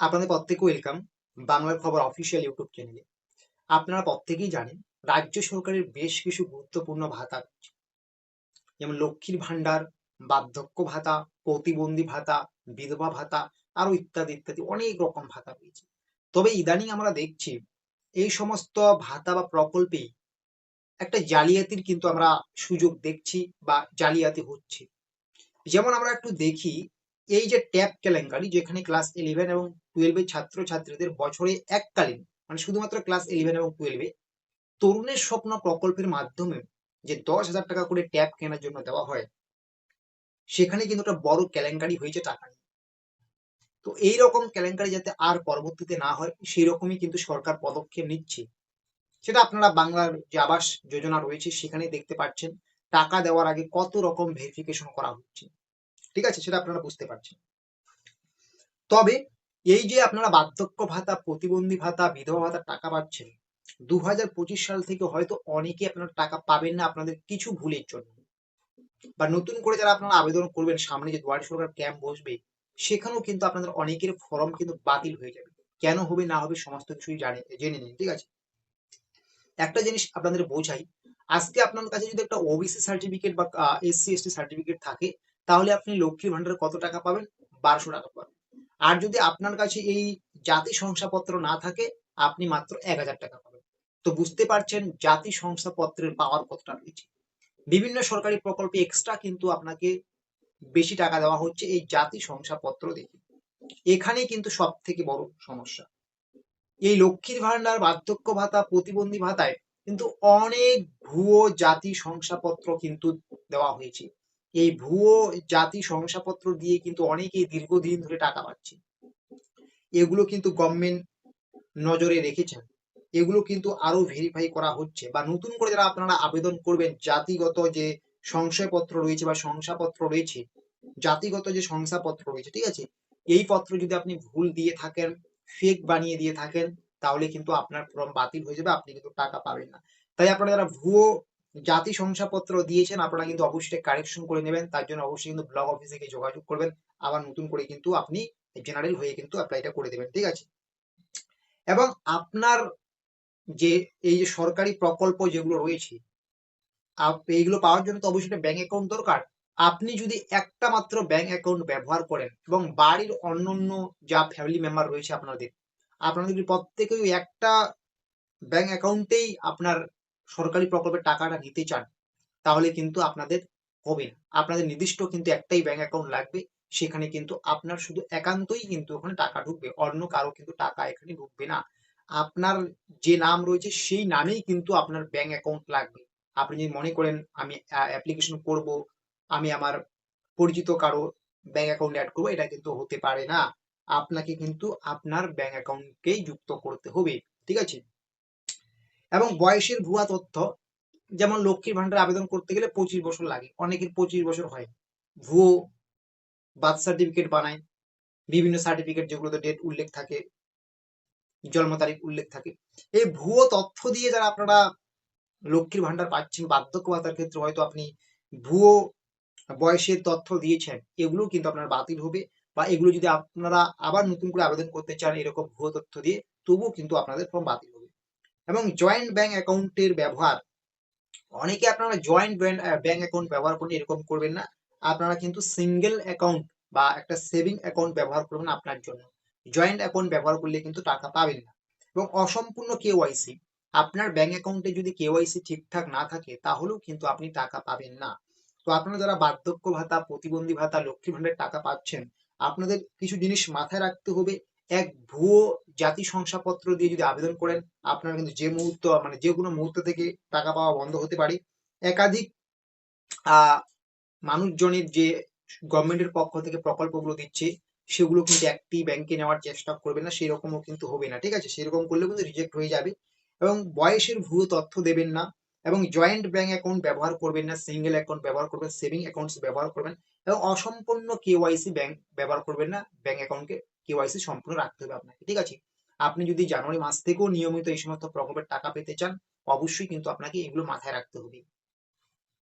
আপনাদের প্রত্যেকে ওয়েলকাম বাংলার খবর অফিসিয়াল ইউটিউব চ্যানেলে আপনারা প্রত্যেকেই জানেন, রাজ্য সরকারের বেশ কিছু গুরুত্বপূর্ণ ভাতা যেমন লক্ষ্মীর ভাণ্ডার, বার্ধক্য ভাতা, প্রতিবন্ধী ভাতা, বিধবা ভাতা, আরও ইত্যাদি ইত্যাদি অনেক রকম ভাতা রয়েছে। তবে ইদানিং আমরা দেখছি, এই সমস্ত ভাতা বা প্রকল্পে একটা জালিয়াতির কিন্তু আমরা সুযোগ দেখছি বা জালিয়াতি হচ্ছে। যেমন আমরা একটু দেখি এই যে ট্যাব কেলেঙ্কারি যেখানে ক্লাস ইলেভেন এবং টুয়েলভের ছাত্র ছাত্রীদের বছরে এককালীন মানে শুধুমাত্র ক্লাস ইলেভেন এবং টুয়েলভে তরুণের স্বপ্ন প্রকল্পের মাধ্যমে যে দশ হাজার টাকা করে ট্যাব কেনার জন্য দেওয়া হয় সেখানে কিন্তু একটা বড় কেলেঙ্কারি হয়েছে টাকা নিয়ে। তো এই রকম কেলেঙ্কারি যাতে আর পরবর্তীতে না হয়, সেই রকমই কিন্তু সরকার পদক্ষেপ নিচ্ছে। সেটা আপনারা বাংলার যে আবাস যোজনা রয়েছে সেখানে দেখতে পাচ্ছেন। টাকা দেওয়ার আগে কত রকম ভেরিফিকেশন করা হচ্ছে। ঠিক আছে? সেটা আপনারা বুঝতে পারছেন। তবে এই যে আপনারা বার্ধক্য ভাতা, প্রতিবন্ধী ভাতা, বিধবা ভাতা টাকা পাচ্ছেন দু সাল থেকে হয়তো অনেকে আপনারা টাকা পাবেন না আপনাদের কিছু ভুলের জন্য। বা নতুন করে যারা আপনারা আবেদন করবেন, সামনে যে দুয়ারে সরকার ক্যাম্প বসবে, সেখানেও কিন্তু আপনাদের অনেকের ফর্ম কিন্তু বাতিল হয়ে যাবে। কেন হবে, না হবে, সমস্ত কিছুই জানে, জেনে নিন, ঠিক আছে? একটা জিনিস আপনাদের বোঝাই, আজকে আপনার কাছে যদি একটা ওবিসি সার্টিফিকেট বা এসসি এসটি সার্টিফিকেট থাকে তাহলে আপনি লক্ষ্মীর ভান্ডারে কত টাকা পাবেন? বারোশো টাকা পাবেন। আর যদি আপনার কাছে এই জাতি শংসাপত্র না থাকে, আপনি মাত্র এক হাজার টাকা পাবেন। তো বুঝতে পারছেন জাতি শংসাপত্রের পাওয়ার কতটা রয়েছে বিভিন্ন সরকারি প্রকল্পে এক্সট্রা কিন্তু আপনাকে বেশি টাকা দেওয়া হচ্ছে এই জাতি শংসাপত্র দেখে। এখানেই কিন্তু সব থেকে বড় সমস্যা। এই লক্ষ্মীর ভান্ডার, বার্ধক্য ভাতা, প্রতিবন্ধী ভাতায় কিন্তু অনেক ভুয়ো জাতি শংসাপত্র কিন্তু দেওয়া হয়েছে। এই ভুয়ো জাতি শংসাপত্র দিয়ে কিন্তু অনেকেই দীর্ঘদিন ধরে টাকা পাচ্ছে। এগুলো কিন্তু গভর্নমেন্ট নজরে রেখেছেন। এগুলো কিন্তু আরও ভেরিফাই করা হচ্ছে বা নতুন করে যারা আপনারা আবেদন করবেন, জাতিগত যে সংশয়পত্র রয়েছে বা শংসাপত্র রয়েছে, জাতিগত যে শংসাপত্র রয়েছে, ঠিক আছে? এই পত্র যদি আপনি ভুল দিয়ে থাকেন ফেক বানিয়ে দিয়ে থাকেন, তাহলে কিন্তু আপনার ফর্ম বাতিল হয়ে যাবে, আপনি কিন্তু টাকা পাবেন না। তাই আপনারা যারা ভুয়ো জাতি শংসাপত্র দিয়েছেন, আপনারা কিন্তু অবশ্যই কারেকশন করে নেবেন, তার জন্য অবশ্যই কিন্তু ব্লক অফিসে গিয়ে যোগাযোগ করবেন, আবার নতুন করে কিন্তু আপনি জেনারেল হয়ে কিন্তু অ্যাপ্লাইটা করে দেবেন, ঠিক আছে? এবং আপনার যে, এই যে সরকারি প্রকল্প যেগুলো রয়েছে এইগুলো পাওয়ার জন্য তো অবশ্যই ব্যাংক অ্যাকাউন্ট দরকার। আপনি যদি একটা মাত্র ব্যাংক অ্যাকাউন্ট ব্যবহার করেন এবং বাড়ির অন্যান্য যা ফ্যামিলি মেম্বার রয়েছে আপনাদের আপনাদের প্রত্যেকেই একটা ব্যাংক অ্যাকাউন্টেই আপনার সরকারি প্রকল্পের টাকাটা নিতে চান, তাহলে কিন্তু আপনাদের হবে না। আপনাদের নির্দিষ্ট কিন্তু একটাই ব্যাংক অ্যাকাউন্ট লাগবে, সেখানে কিন্তু আপনার শুধু একান্তই কিন্তু ওখানে টাকা ঢুকবে, অন্য কারও কিন্তু টাকা এখানে ঢুকবে না। আপনার যে নাম রয়েছে, সেই নামেই কিন্তু আপনার ব্যাংক অ্যাকাউন্ট লাগবে। আপনি যদি মনে করেন, আমি অ্যাপ্লিকেশন করব, আমি আমার পরিচিত কারও ব্যাংক অ্যাকাউন্ট অ্যাড করব, এটা কিন্তু হতে পারে না। আপনাকে কিন্তু আপনার ব্যাংক অ্যাকাউন্টকেই যুক্ত করতে হবে, ঠিক আছে? এবং বয়সের ভুয়া তথ্য, যেমন লক্ষ্মীর ভান্ডার আবেদন করতে গেলে পঁচিশ বছর লাগে। অনেকের পঁচিশ বছর হয়। ভুয়ো বার্থ সার্টিফিকেট বানায়, বিভিন্ন সার্টিফিকেট যেগুলোতে ডেট উল্লেখ থাকে, জন্ম তারিখ উল্লেখ থাকে। এই ভুয়ো তথ্য দিয়ে যারা আপনারা লক্ষ্মীর ভান্ডার পাচ্ছেন বার্ধক্য ভাতার ক্ষেত্রে হয়তো আপনি ভুয়ো বয়সের তথ্য দিয়েছেন এগুলো কিন্তু আপনার বাতিল হবে বা এগুলো যদি আপনারা আবার নতুন করে আবেদন করতে চান এরকম ভুয়ো তথ্য দিয়ে, তবুও কিন্তু আপনাদের ফর্ম বাতিল হবে। এবং জয়েন্ট ব্যাংক অ্যাকাউন্টের ব্যবহার। অনেকে আপনারা জয়েন্ট ব্যাংক অ্যাকাউন্ট ব্যবহার করলে এরকম করবেন না। আপনারা কিন্তু সিঙ্গেল অ্যাকাউন্ট বা একটা সেভিং অ্যাকাউন্ট ব্যবহার করবেন আপনার জন্য। জয়েন্ট অ্যাকাউন্ট ব্যবহার করলে কিন্তু টাকা পাবেন না। এবং অসম্পূর্ণ কেওয়াইসি আপনার ব্যাংক অ্যাকাউন্টে যদি কেওয়াইসি ঠিকঠাক না থাকে, তাহলেও কিন্তু আপনি টাকা পাবেন না। তো আপনারা যারা বার্ধক্য ভাতা, প্রতিবন্ধী ভাতা লক্ষ্মী ভান্ডারের টাকা পাচ্ছেন, আপনাদের কিছু জিনিস মাথায় রাখতে হবে। এক ভুয়ো জাতি শংসাপত্র দিয়ে যদি আবেদন করেন, আপনার কিন্তু যে মুহূর্ত মানে যে কোনো মুহূর্ত থেকে টাকা পাওয়া বন্ধ হতে পারে। একাধিক মানুষজনের যে গভর্নমেন্টের পক্ষ থেকে প্রকল্পগুলো দিচ্ছে, সেগুলো কিন্তু একটি ব্যাংকে নেওয়ার চেষ্টা করবে না, সেরকমও কিন্তু হবে না, ঠিক আছে? সেরকম করলেও কিন্তু রিজেক্ট হয়ে যাবে এবং বয়সের ভুয়ো তথ্য দেবেন না এবং জয়েন্ট ব্যাংক অ্যাকাউন্ট ব্যবহার করবেন না সিঙ্গেল অ্যাকাউন্ট ব্যবহার করবেন সেভিং অ্যাকাউন্টস ব্যবহার করবেন এবং অসম্পূর্ণ কেওয়াইসি ব্যাংক ব্যবহার করবেন না ব্যাংক অ্যাকাউন্টকে কেওয়াইসি সম্পূর্ণ রাখতে হবে আপনাকে, ঠিক আছে? আপনি যদি জানুয়ারি মাস থেকেও নিয়মিত এই সমস্ত প্রকল্পের টাকা পেতে চান, অবশ্যই কিন্তু আপনাকে এগুলো মাথায় রাখতে হবে।